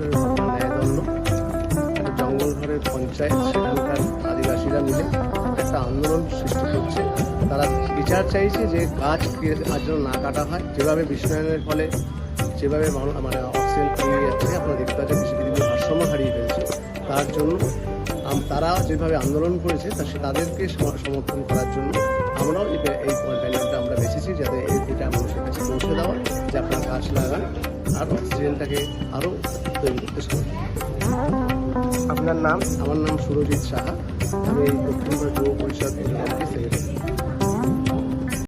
এবছরের ঘটনা ন্যায়দণ্ড একটা জঙ্গল ঘরের পঞ্চায়েত, সেখানকার আদিবাসীরা মিলে একটা আন্দোলন সৃষ্টি করছে। তারা বিচার চাইছে যে গাছ আর যেন না কাটা হয়। যেভাবে বিশ্বায়নের ফলে, যেভাবে মানু- অক্সিজেন কমিয়ে যাচ্ছে, আপনারা দেখতে পাচ্ছেন পৃথিবীর ভারসাম্য হারিয়ে ফেলছে। তার জন্য তারা যেভাবে আন্দোলন করেছে, তা তাদেরকে সমর্থন করার জন্য আমরাও এই প্যানেলটা আমরা বেছেছি, যাতে এই- এটা মানুষের কাছে পৌঁছে দেওয়া যে আপনারা গাছ লাগান। আর সিরিয়ালটাকে আরও তৈরি করতে সাহায্য আপনার নাম? আমার নাম সুরজিৎ সাহা। আমি দক্ষিণ ভারত যুব পরিষদ